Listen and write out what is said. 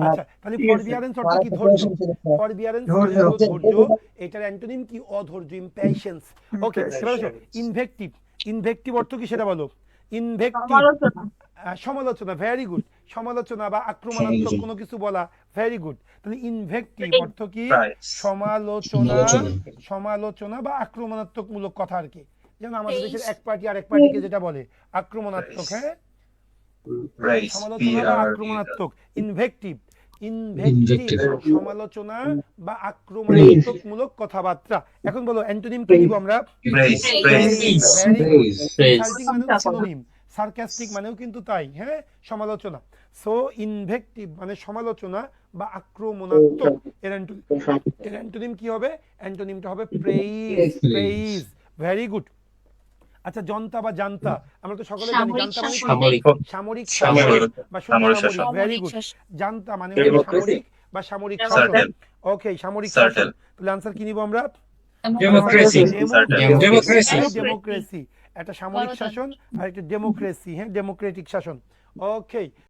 আচ্ছা তাহলে ফরবিয়ারেন্স অর্থ কি ধৈর্য? ফরবিয়ারেন্স ধৈর্য। ধৈর্য এটার অ্যান্টোনিম কি? অধৈর্য ইমপ্যাশন্স ওকে এবার ইনভেক্টিভ ইনভেক্টিভ অর্থ কি সেটা বলো? ইনভেক্টিভ সমালোচনা। সমালোচনা ভেরি গুড সমালোচনা বা আক্রমণাত্মক কোনো কিছু বলা ভেরি গুড তাহলে ইনভেক্টিভ অর্থ কি? সমালোচনা সমালোচনা। সমালোচনা বা আক্রমণাত্মক মূলক কথা আর কি। যেমন আমাদের দেশের এক পার্টি আর এক পার্টিকে যেটা বলে আক্রমণাত্মক হ্যাঁ? সমালোচনা বা আক্রমণাত্মক ইনভেক্টিভ ইনভেক্টিভ সমালোচনা বা আক্রমণাত্মকমূলক কথাবার্তা। এখন বলো অ্যান্টোনিম কি দিব আমরা? সার্কাস্টিক মানেও কিন্তু তাই হ্যাঁ? সমালোচনা। সো ইনভেক্টিভ মানে সমালোচনা বা আক্রমণাত্মক। এর এর অ্যান্টোনিম কি হবে? অ্যান্টোনিমটা হবে প্রেইজ প্রেইজ ভেরি গুড আচ্ছা জনতা বা জানতা আমরা তো সকলে জানি সামরিক জানতা মানে সামরিক সামরিক সামরিক। বা সামরিক। Very good. জানতা মানে সামরিক বা সামরিক শাসন। ওকে সামরিক শাসন। তাহলে আনসার কি নিব আমরা? ডেমোক্রেসি ডেমোক্রেসি ডেমোক্রেসি একটা সামরিক শাসন আর একটা ডেমোক্রেসি হ্যাঁ ডেমোক্রেটিক শাসন। ওকে